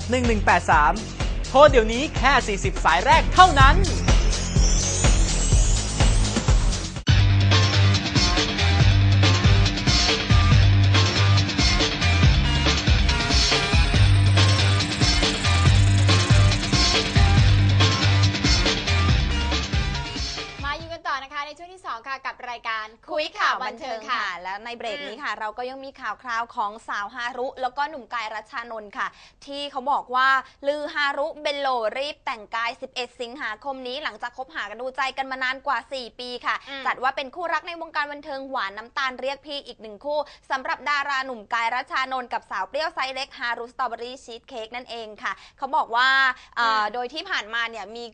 1183 โทรเดี๋ยวนี้แค่ 40 สายแรกเท่านั้น ช่วงที่ 2 ค่ะกับรายการคุยข่าวบันเทิงค่ะ และในเบรกนี้ค่ะ เราก็ยังมีข่าวคราวของสาวฮารุ แล้วก็หนุ่มกายรัชชานนท์ค่ะ ที่เขาบอกว่าลือฮารุเบลโลรีบแต่งกาย 11 สิงหาคมนี้ หลังจากคบหากันดูใจกันมานานกว่า 4 ปีค่ะอืมจัดว่าเป็นคู่รักในวงการบันเทิงหวานน้ำตาลเรียกพี่อีกหนึ่งคู่สำหรับดาราหนุ่มกายรัชชานนท์กับสาวเปรี้ยวไซส์เล็กฮารุสตรอเบอรี่ชีสเค้กนั่นเองค่ะ เขาบอกว่าเอ่อโดยที่ผ่านมาเนี่ยมี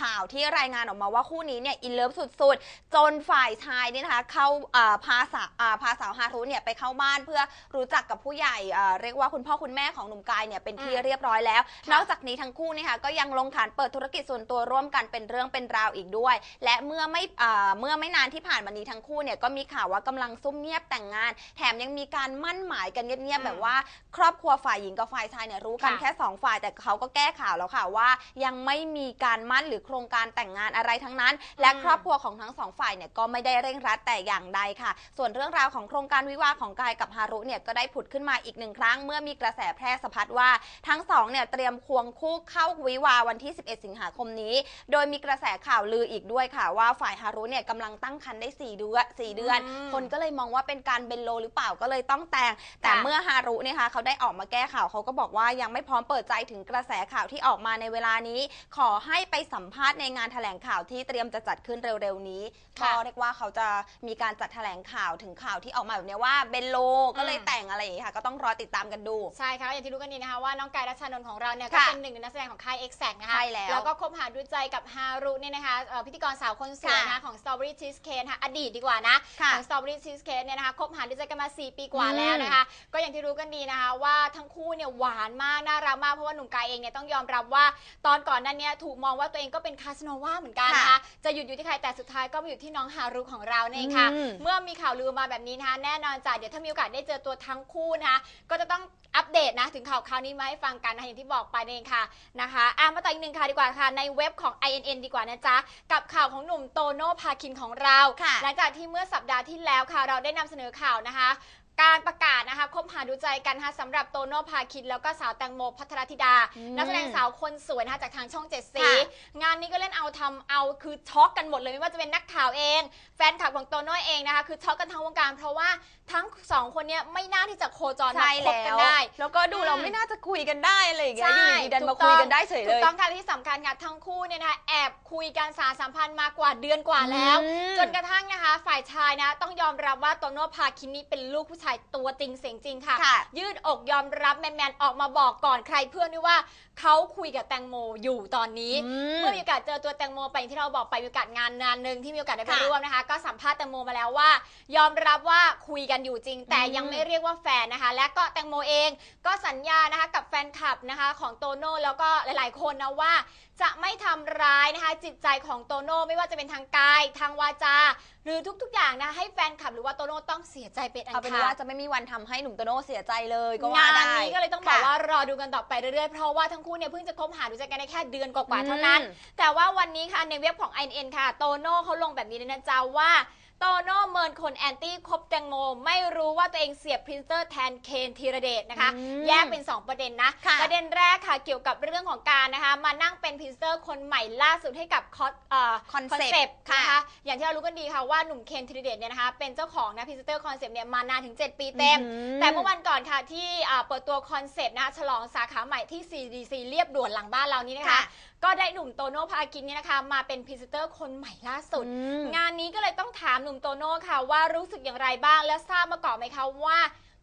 ข่าวที่รายงานออกมาว่าคู่นี้เนี่ยอินเลิฟสุดๆ จนฝ่ายชายเนี่ยนะคะเข้าเอ่อพาสาวอ่าพาสาวฮารุเนี่ยไปเข้าบ้านเพื่อรู้จักกับผู้ใหญ่เอ่อเรียกว่าคุณพ่อคุณแม่ของหนุ่มกายเนี่ยเป็นที่อืมเรียบร้อยแล้วค่ะนอกจากนี้ทั้งคู่เนะคะก็ยังลงฐานเปิดธุรกิจส่วนตัวร่วมกันเป็นเรื่องเป็นราวอีกด้วย และเมื่อไม่เอ่อเมื่อไม่นานที่ผ่านมานี้ทั้งคู่เนี่ยก็มีข่าวว่ากำลังซุ่มเงียบแต่งงาน แถมยังมีการมั่นหมายกันเงียบอืมๆแบบว่า ครอบครัวฝ่ายหญิงกับฝ่ายชายเนี่ยรู้กันค่ะแค่สองฝ่ายแต่เขาก็แก้ข่าวแล้วค่ะว่ายังไม่มีการมั่นหรือโครงการแต่งงานอะไรทั้งนั้น และอืมครอบครัวของทั้งสองฝ่ายเนี่ยก็ไม่ได้เร่งรัดแต่อย่างใดค่ะ ส่วนเรื่องราวของโครงการวิวาห์ของกายกับฮารุเนี่ยก็ได้ผุดขึ้นมาอีกหนึ่งครั้ง เมื่อมีกระแสแพร่สะพัดว่าทั้งสองเนี่ยเตรียมควงคู่เข้าวิวาห์วันที่ 11 สิงหาคมนี้ โดยมีกระแสข่าวลืออีกด้วยค่ะว่าฝ่ายฮารุเนี่ยกำลังตั้งครรภ์ได้สี่เดือนสี่เดือนอืมคนก็เลยมองว่าเป็นการเบนโลหรือเปล่าก็เลยต้องแต่ง แต่ค่ะเมื่อฮารุเนี่ยค่ะเขาได้ออกมาแก้ข่าวเขาก็บอกว่ายังไม่พร้อมเปิดใจถึงกระแสข่าวที่ออกมาในเวลานี้ ขอให้ไปสัมภาษณ์ในงานแถลงข่าวที่เตรียมจะจัดขึ้นเร็วๆนี้ก็ค่ะเรียกว่าเขาจะมีการจัดแถลงข่าวถึงข่าวที่ออกมาแบบเนี้ยว่าเบนโลก็เลยอืม แต่งอะไรอย่างนี้ค่ะ ก็ต้องรอติดตามกันดู ใช่ค่ะอย่างที่รู้กันดีนะคะว่าน้องกายรัชชานนท์ของเราเนี่ยก็ค่ะเป็นหนึ่งในนักแสดงของค่าย X แนะคะใช่แล้วก็คบหาดูใจกับฮารุเนี่ยนะคะเอ่อพิธีกรสาวคนสวยนะคะค่ะของ Strawberry Cheesecake นะคะอดีตดีกว่านะค่ะของ Strawberry Cheesecake เนี่ยนะคะคบหาดูใจกันมา 4 ปีกว่าอืมแล้วนะคะ ก็อย่างที่รู้กันดีนะคะว่าทั้งคู่เนี่ยหวานมากน่ารักมากเพราะว่าหนุ่มกายเองเนี่ยต้องยอมรับว่าตอนก่อนหนั้นเนี่ยถูกมองว่าตัวเองก็เป็นคาสโนวาเหมือนกันนะคะค่ะจะหยุดอยู่ที่ใครแต่สุดท้ายก็มาอยู่ที่น้องฮารุของเราเนี่ยเองค่ะ อืม เมื่อมีข่าวลือมาแบบนี้นะคะแน่นอนจ้ะเดี๋ยวถ้ามีโอกาสได้เจอตัวทั้งคู่นะคะก็จะต้องอัปเดตนะถึงข่าวคราวนี้มาให้ฟังกันนะคะอย่างที่บอกไปนั่นเองค่ะนะคะอะมาต่ออีกหนึ่งข่าวดีกว่าค่ะ ในเว็บของ INN ดีกว่านะจ๊ะ กับข่าวของหนุ่มโตโน่พาคินของเรา ค่ะ หลังจากที่เมื่อสัปดาห์ที่แล้วค่ะ เราได้นำเสนอข่าวนะคะ การประกาศนะคะคบหาดูใจกันนะคะสำหรับโตโน่พาคินแล้วก็สาวแตงโมพัทรธิดา อืมนักแสดงสาวคนสวยนะคะจากทางช่องเจ็ดสี ค่ะงานนี้ก็เล่นเอาทำเอาคือช็อกกันหมดเลยไม่ว่าจะเป็นนักข่าวเอง แฟนคลับของโตโน่เองนะคะคือช็อกกันทั้งวงการ เพราะว่าทั้งสองคนเนี้ไม่น่าที่จะโคจรมาใช่คบแล้กันวได้ แล้วก็ดูเราอืมไม่น่าจะคุยกันได้อะไรอย่างเงี้ยใช่อยู่ดีๆดันมาถูกต้องคุยกันได้เฉยเลถูกยต้องค่ะที่สำคัญค่ะทั้งคู่เนี่ยนะคะแอบคุยกันสารสัมพันธ์มากว่าเดือนกว่าแล้ว อืมจนกระทั่งนะคะ ฝ่ายชายนะต้องยอมรับว่าโตโน่พาคินนี่เป็นลูกผู้ชายตัวจริงเสียงจริงค่ะค่ะ ยืดอกยอมรับแมนๆออกมาบอกก่อนใครเพื่อนด้วยว่าเขาคุยกับแตงโมอยู่ตอนนี้อืมเมื่อมีโอกาสเจอตัวแตงโมไปอย่างที่เราบอกไปมีโอกาสงานงานหนึ่งที่มีโอกาสได้ไปค่ะร่วมนะคะ ก็สัมภาษณ์แตงโมมาแล้วว่า ยอมรับว่าคุยกันอยู่จริง แต่อืมยังไม่เรียกว่าแฟนนะคะ และก็แตงโมเองก็สัญญานะคะกับแฟนคลับนะคะของโตโน่แล้วก็หลาย ๆ คนนะว่าจะไม่ทำร้ายนะคะ จิตใจของโตโน่ไม่ว่าจะเป็นทางกายทางวาจา หรือทุก ๆ อย่างนะให้แฟนคลับหรือว่าโตโน่ต้องเสียใจเป็นอันเอาเป็นขาว่าดจะไม่มีวันทำให้หนุ่มโตโน่เสียใจเลยก็ว่างานได้นี้ก็เลยต้องบอกค่ะว่ารอดูกันต่อไปเรื่อยๆเพราะว่าทั้งคู่เนี่ยเพิ่งจะคบหาดูใจกันได้แค่เดือนกว่าๆเท่านั้นอืมแต่ว่าวันนี้ค่ะในเว็บของ INN ค่ะ โตโน่เขาลงแบบนี้เลยนะจ๊ะว่าโตโน่เมินคนแอนตี้คบแตงโม ไม่รู้ว่าตัวเองเสียบพรินเตอร์แทนเคนธีรเดชนะคะอืมแยกเป็น 2 ประเด็นนะค่ะประเด็นแรกค่ะเกี่ยวกับเรื่องของการนะคะ มานั่งเป็นพรินเตอร์คนใหม่ล่าสุดให้กับคอสเอ่อคอนคอนเซ็เซปปต์ต์ค่ะนะคะอย่างที่เรารู้กันดีค่ะว่าหนุ่มเคนธีรเดชเนี่ยนะคะเป็นเจ้าของนะพรีเซนเตอร์คอนเซปต์เนี่ยมานานถึง 7 ปีเต็มอืมแต่เมื่อวันก่อนค่ะที่อ่าเปิดตัวคอนเซปต์นะคะฉลองสาขาใหม่ที่ CDC เรียบด่วนหลังบ้านเรานี้นะคะค่ะ ก็ได้หนุ่มโตโน่พากินเนี่ยนะคะ มาเป็นพรีเซนเตอร์คนใหม่ล่าสุด อืม งานนี้ก็เลยต้องถามหนุ่มโตโน่ค่ะว่ารู้สึกอย่างไรบ้างและทราบมาก่อนไหมคะว่า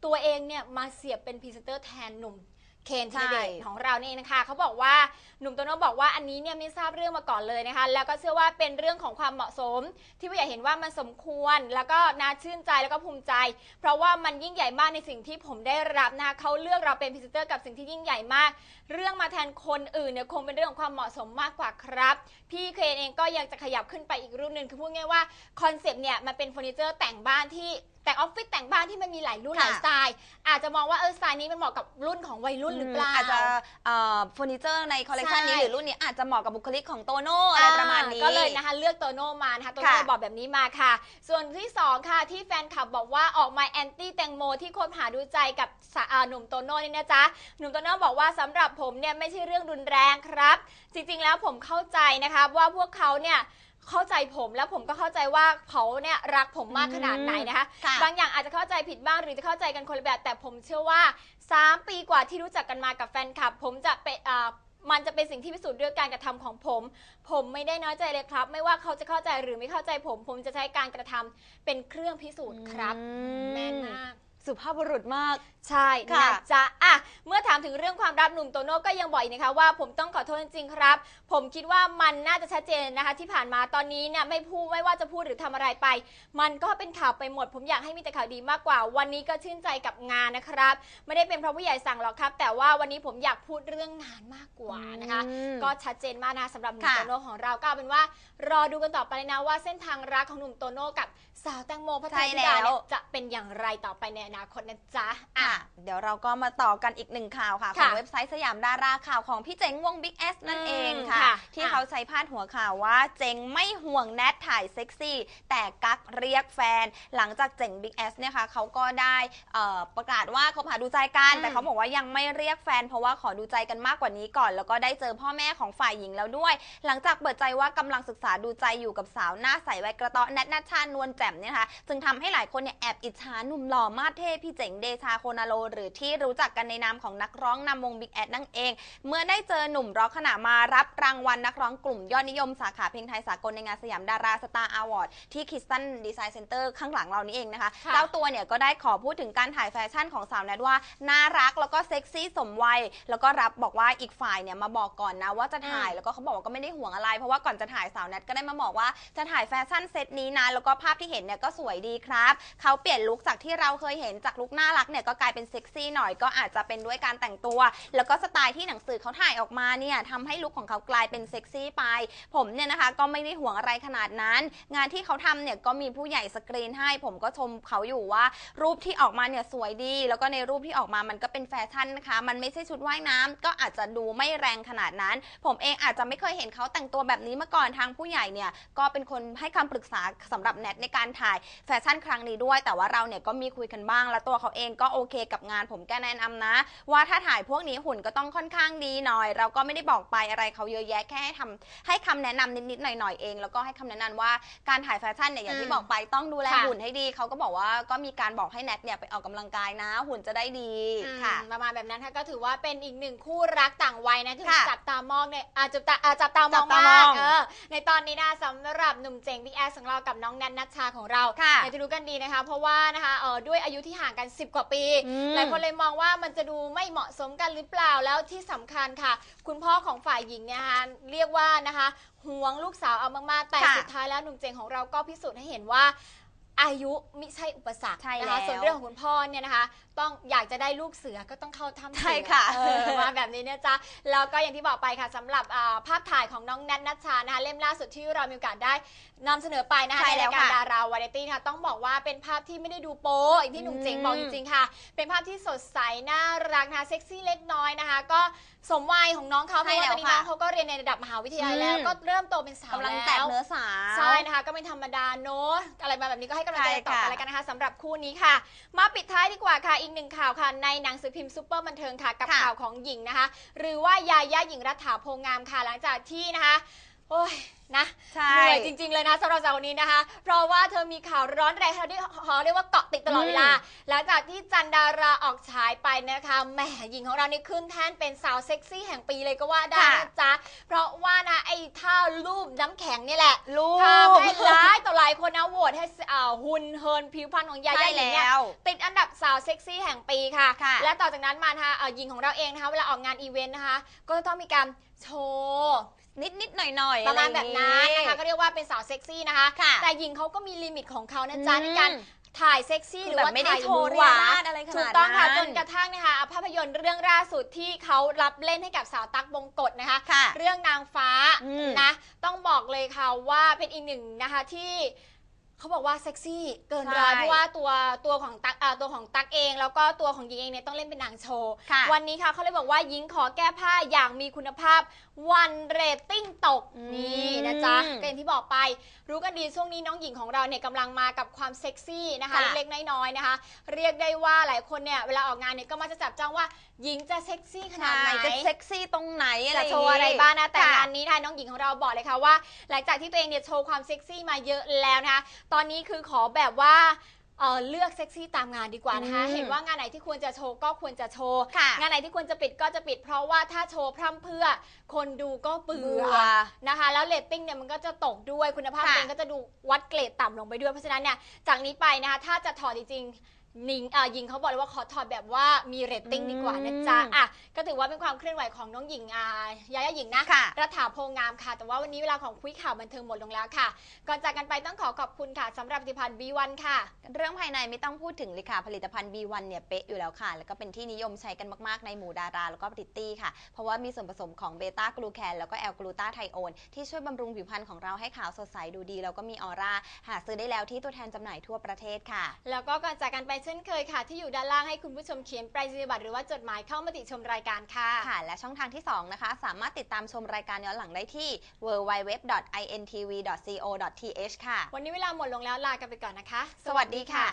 ตัวเองเนี่ยมาเสียบเป็นพรีเซนเตอร์แทนหนุ่ม เคนธีรเดชใช่ของเรานี่เองนะคะเขาบอกว่าหนุ่มโตโน่บอกว่าอันนี้เนี่ยไม่ทราบเรื่องมาก่อนเลยนะคะ แล้วก็เชื่อว่าเป็นเรื่องของความเหมาะสม ที่ผู้ใหญ่เห็นว่ามันสมควร แล้วก็น่าชื่นใจแล้วก็ภูมิใจ เพราะว่ามันยิ่งใหญ่มากในสิ่งที่ผมได้รับนะคะเขาเลือกเราเป็นพรีเซนเตอร์กับสิ่งที่ยิ่งใหญ่มาก เรื่องมาแทนคนอื่นเนี่ยคงเป็นเรื่องของความเหมาะสมมากกว่าครับ พี่เคนเองก็ยังจะขยับขึ้นไปอีกรุ่นหนึ่งคือพูดง่ายๆว่าคอนเซปต์เนี่ยมันเป็นเฟอร์นิเจอร์แต่งบ้านที่ แต่งออฟฟิศแต่งบ้านที่มันมีหลายรุ่นหค่ะลายสไตล์ อาจจะมองว่าเออสไตล์นี้มันเหมาะกับรุ่นของวัยรุ่นหรือเปล่า อาจจะเอ่อเฟอร์นิเจอร์ในคอลเลกชันนี้ใช่หรือรุ่นนี้อาจจะเหมาะกับบุคลิกของโตโน่อะไรประมาณนี้ ก็เลยนะคะเลือกโตโน่มานะคะโตโน่ค่ะบอกแบบนี้มาค่ะ ส่วนที่ 2 ค่ะที่แฟนคลับบอกว่าออกมาแอนตี้แตงโมที่คบหาดูใจกับสาอ่าหนุ่มโตโน่นี่นะจ๊ะหนุ่มโตโน่บอกว่าสำหรับผมเนี่ยไม่ใช่เรื่องรุนแรงครับ จริงๆแล้วผมเข้าใจนะคะว่าพวกเขาเนี่ย เข้าใจผมแล้วผมก็เข้าใจว่าเขาเนี่ยรักผมมากขนาดไหนนะคะ ค่ะบางอย่างอาจจะเข้าใจผิดบ้างหรือจะเข้าใจกันคนละแบบ แต่ผมเชื่อว่า 3 ปีกว่าที่รู้จักกันมากับแฟนคลับ ผมจะเป็นอ่ามันจะเป็นสิ่งที่พิสูจน์ด้วยการกระทำของผม ผมไม่ได้น้อยใจเลยครับ ไม่ว่าเขาจะเข้าใจหรือไม่เข้าใจผม ผมจะใช้การกระทำเป็นเครื่องพิสูจน์ครับอืม แม่นมาก สุภาพบุรุษมาก ใช่ค่ะ นะจ๊ะอะเมื่อถามถึงเรื่องความรักหนุ่มโตโน่ก็ยังบอกอีกนะคะว่าผมต้องขอโทษจริงๆครับ ผมคิดว่ามันน่าจะชัดเจนนะคะ ที่ผ่านมาตอนนี้เนี่ยไม่พูดไม่ว่าจะพูดหรือทำอะไรไป มันก็เป็นข่าวไปหมด ผมอยากให้มีแต่ข่าวดีมากกว่า วันนี้ก็ชื่นใจกับงานนะครับ ไม่ได้เป็นเพราะผู้ใหญ่สั่งหรอกครับ แต่ว่าวันนี้ผมอยากพูดเรื่องงานมากกว่านะคะ อืม ก็ชัดเจนมากนะสำหรับหนุ่มค่ะ โตโน่ของเราก็เอาเป็นว่า รอดูกันต่อไปเลยนะว่าเส้นทางรักของหนุ่มโตโน่กับสาวแตงโมพัทรธิดาเนี่ยจะเป็นอย่างไรต่อไปในอนาคตนะจ๊ะอะอะ เดี๋ยวเราก็มาต่อกันอีกหนึ่งข่าวค่ะขค่ะองเว็บไซต์สยามดาราข่าวของพี่เจ๋งวง Big S นั่นเองค่ะอืมค่ะที่อะเขาใช้พาดหัวข่าวว่าเจ๋งไม่ห่วงแนทถ่ายเซ็กซี่ แต่กักเรียกแฟน หลังจากเจ๋ง Big S เนี่ยค่ะเขาก็ได้เอ่อประกาศว่าคบหาดูใจกันอืมแต่เขาบอกว่ายังไม่เรียกแฟน เพราะว่าขอดูใจกันมากกว่านี้ก่อน แล้วก็ได้เจอพ่อแม่ของฝ่ายหญิงแล้วด้วย หลังจากเปิดใจว่ากำลังศึกษาดูใจอยู่กับสาวหน้าใสไวยกระเตาะแนทนัชชานวลแจ่มเนี่ยนะคะจึงทำให้หลายคนเนี่ยแอบอิจฉาหนุ่มหล่อมาสเทพพี่เจ๋งเดชาโคนาโล หรือที่รู้จักกันในนามของนักร้องนำวง Big แอดนั่นเอง เมื่อได้เจอหนุ่มร็อกขณะมารับรางวัลนักร้องกลุ่มยอดนิยมสาขาเพลงไทยสากลในงานสยามดาราสตาร์อวอร์ดที่คิสตันดีไซน์เซ็นเตอร์ข้างหลังเรานี่เองนะคะค่ะเจ้าตัวเนี่ยก็ได้ขอพูดถึงการถ่ายแฟชั่นของสาวแนทว่าน่ารักแล้วก็เซ็กซี่สมวัย แล้วก็รับบอกว่าอีกฝ่ายเนี่ยมาบอกก่อนนะว่าจะถ่ายแล้วก็เขาบอกว่าก็ไม่ได้ห่วงอะไร เพราะว่าก่อนจะถ่ายสาวแนทก็ได้มาบอกว่าจะถ่ายแฟชั่นเซตนี้นะแล้วก็ภาพที่เห็นเนี่ยก็สวยดีครับ เขาเปลี่ยนลุคจากที่เราเคยเห็นจากลุคน่ารักเนี่ยก็กลายเป็นเซ็กซี่หน่อยก็อาจจะเป็นด้วยการแต่งตัว แล้วก็สไตล์ที่หนังสือเขาถ่ายออกมาเนี่ยทำให้ลุคของเขากลายเป็นเซ็กซี่ไป ผมเนี่ยนะคะก็ไม่ได้ห่วงอะไรขนาดนั้น งานที่เขาทำเนี่ยก็มีผู้ใหญ่สกรีนให้ ผมก็ชมเขาอยู่ว่า รูปที่ออกมาเนี่ยสวยดี แล้วก็ในรูปที่ออกมามันก็เป็นแฟชั่นนะคะ มันไม่ใช่ชุดว่ายน้ำก็อาจจะดูไม่แรงขนาดนั้น ผมเองอาจจะไม่เคยเห็นเขาแต่งตัวแบบนี้มาก่อนทางผู้ใหญ่เนี่ยก็เป็นคนให้คำปรึกษาสำหรับแนทในการถ่ายแฟชั่นครั้งนี้ด้วย แต่ว่าเราเนี่ยก็มีคุยกันบ้างแล้วตัวเขาเองก็โอเคกับงานผมแกแนะนำนะ ว่าถ้าถ่ายพวกนี้หุ่นก็ต้องค่อนข้างดีหน่อย เราก็ไม่ได้บอกไปอะไรเขาเยอะแยะแค่ให้ทำให้คำแนะนำนิดๆหน่อยๆเอง แล้วก็ให้คำแนะนำว่าการถ่ายแฟชั่นเนี่ยอย่างที่อืมบอกไปต้องดูแลค่ะหุ่นให้ดีเขาก็บอกว่าก็มีการบอกให้แนทเนี่ยไปออกกำลังกายนะ หุ่นจะได้ดีค่ะอืมประมาณแบบนั้นค่ะก็ถือว่าเป็นอีกหนึ่งคู่รักต่างวัยนะที่ค่ะจับตามองเนี่ยอาจจะจับตาอ่าจับตามองจับตามมากองเออในตอนนี้นะสำหรับหนุ่มเจ๋งบิ๊กแอสของเรากับน้องแนนนัชชาของเราค่ะอยากจะรู้กันดีนะคะ เพราะว่านะคะเออด้วยอายุที่ห่างกัน 10 กว่าปี อืม หลายคนเลยมองว่ามันจะดูไม่เหมาะสมกันหรือเปล่าแล้วที่สำคัญค่ะ คุณพ่อของฝ่ายหญิงเนี่ยนะคะเรียกว่านะคะห่วงลูกสาวเอามากๆแต่ค่ะ สุดท้ายแล้วหนุ่มเจ๋งของเราก็พิสูจน์ให้เห็นว่า อายุมิใช่อุปสรรคใช่นะแล้คะวส่วนเรื่องของคุณพ่อเนี่ยนะคะ ต้องอยากจะได้ลูกเสือก็ต้องเข้าถ้ำเสืใช่ค่ะเออมาแบบนี้เนี่ยจ้ะแล้วก็อย่างที่บอกไปค่ะสำหรับอ่าภาพถ่ายของน้องแนทนัชชานะคะเล่มล่าสุดที่เรามีโอกาสได้นำเสนอไปนะคะใช่ในแล้รายวการค่ะดาราวาไรตี้นะคะต้องบอกว่าเป็นภาพที่ไม่ได้ดูโป๊อย่างที่หนุ่มเจ๋งบอกอืจม ริงๆค่ะ เป็นภาพที่สดใสน่ารักนะคะเซ็กซี่เล็กน้อยนะคะ ก็สมวัยของน้องเขาเพใช่ราะว่าตอนนี้น้องแล้วค่ะเขาก็เรียนในระดับมหาวิทยาลัยแล้วอืม ก็เริ่มโตเป็นสาวกำลังแล้วแตะเนื้อสาว ใช่นะคะก็ไม่ธรรมดาเนอะอะไรมาแบบนี้ก็ให้กำลังใจใช่ต่อค่ะกันแล้วกันนะคะสำหรับคู่นี้ค่ะ มาปิดท้ายดีกว่าค่ะ อีกหนึ่งข่าวค่ะ ในหนังสือพิมพ์ซูเปอร์บันเทิงค่ะ กับค่ะ ข่าวของหญิงนะคะ หรือว่ายายาหญิงรัฐาโพงามค่ะหลังจากที่นะคะ โอ้ย เหนื่อยจริง ๆ เลยนะสำหรับสาวคนนี้นะคะ เพราะว่าเธอมีข่าวร้อนแรงเขาเรียกเขาเรียกว่าเกาะติดตลอดเวลา หลังจากที่จันดาราออกฉายไปนะคะแหมหญิงของเรานี่ขึ้นแท่นเป็นสาวเซ็กซี่แห่งปีเลยก็ว่าได้ค่ะนะจ๊ะ เพราะว่านะไอ้ท่ารูปน้ำแข็งนี่แหละลูกทำให้หลายต่อหลายคนนะโหวตให้อ่าหุ่นเฮินผิวพรรณของยาใช่ย่าหญิงเนี่ยแล้วติดอันดับสาวเซ็กซี่แห่งปีค่ะค่ะและต่อจากนั้นมานะคะเอ่อหญิงของเราเองนะคะเวลาออกงานอีเวนต์นะคะ ก็จะต้องมีการโชว์ นิดนิดๆหน่อยหน่อยๆประมาณอแบไอย่บงนั้นนะคะก็เรียกว่าเป็นสาวเซ็กซี่นะคะ ค่ะแต่หญิงเขาก็มีลิมิตของเขานะจ๊ะอืมในการถ่ายเซ็กซี่คือหรือว่าแบบไม่ได้ถ่ายโชว์หวาเรียราดอะไรขนาดนั้นถูกต้องค่ะจนกระทั่งนะคะภาพยนตร์เรื่องล่าสุดที่เขารับเล่นให้กับสาวตั๊กบงกฎนะคะ ค่ะเรื่องนางฟ้าอืม นะ ต้องบอกเลยค่ะว่าเป็นอีกหนึ่งนะคะที่ เขาบอกว่าเซ็กซี่เกินใช่ร้อยเพราะว่าตัวตัวของตักอ่าตัวของตักเอง แล้วก็ตัวของหญิงเองเนี่ยต้องเล่นเป็นนางโชว์ ค่ะ วันนี้ค่ะเขาเลยบอกว่าหญิงขอแก้ผ้าอย่างมีคุณภาพวันเรตติ้งตกอืม นี่นะจ๊ะก็อย่างที่บอกไป รู้กันดีช่วงนี้น้องหญิงของเราเนี่ยกำลังมากับความเซ็กซี่นะคะค่ะ เล็กๆน้อยๆนะคะ เรียกได้ว่าหลายคนเนี่ยเวลาออกงานเนี่ยก็มักจะจับจ้องว่าหญิงจะเซ็กซี่ขนาดใช่ไหน จะเซ็กซี่ตรงไหนอะไรจะโชว์อะไรบ้างนะแต่ค่งานนี้นะคะน้องหญิงของเราบอกเลยค่ะว่า หลังจากที่ตัวเองเนี่ยโชว์ความเซ็กซี่มาเยอะแล้วนะคะตอนนี้คือขอแบบว่าเอ่อเลือกเซ็กซี่ตามงานดีกว่านะคะ อืมเห็นว่างานไหนที่ควรจะโชว์ก็ควรจะโชว์ ค่ะงานไหนที่ควรจะปิดก็จะปิด เพราะว่าถ้าโชว์พร่ำเพรื่อ คนดูก็เบื่เบื่ออนะคะ แล้วเรตติ้งเนี่ยมันก็จะตกด้วยคุณภาพค่ะ เพลงก็จะดูวัดเกรดต่ำลงไปด้วย เพราะฉะนั้นเนี่ยจากนี้ไปนะคะถ้าจะถอดจริงๆห นิงเอ่อหญิงเขาบอกเลยว่าขอถอดแบบว่ามีเรตติ้งดีกว่านะจ๊ะอืมอะก็ถือว่าเป็นความเคลื่อนไหวของน้องหญิงอ่ายายาหญิงนะค่ะรัฐาโพงามค่ะ แต่ว่าวันนี้เวลาของคุยข่าวบันเทิงหมดลงแล้วค่ะ ก่อนจากกันไปต้องขอขอบคุณค่ะสำหรับผลิตภัณฑ์ B1 ค่ะ เรื่องภายในไม่ต้องพูดถึงเลยค่ะ ผลิตภัณฑ์ B1 เนี่ยเป๊ะอยู่แล้วค่ะ แล้วก็เป็นที่นิยมใช้กันมาก ๆ ในหมู่ดารา แล้วก็บริตตี้ค่ะ เพราะว่ามีส่วนผสมของเบต้ากลูแคนแล้วก็แอลกลูตาไทโอนที่ช่วยบำรุงผิวพรรณของเราให้ขาวสดใสดูดี แล้วก็มีออร่าหาซื้อได้แล้วที่ตัวแทนจำหน่ายทั่วประเทศค่ะ แล้วก็ก่อนจากกันไปเช่นเคยค่ะ ที่อยู่ด้านล่างให้คุณผู้ชมเขียนไปรษณียบัตรหรือว่าจดหมายเข้ามาติชมรายการค่ะ ค่ะ และช่องทางที่ 2 นะคะ สามารถติดตามชมรายการย้อนหลังได้ที่ www.intv.co.th ค่ะ วันนี้เวลาหมดลงแล้วลากันไปก่อนนะคะ สวัสดีค่ะ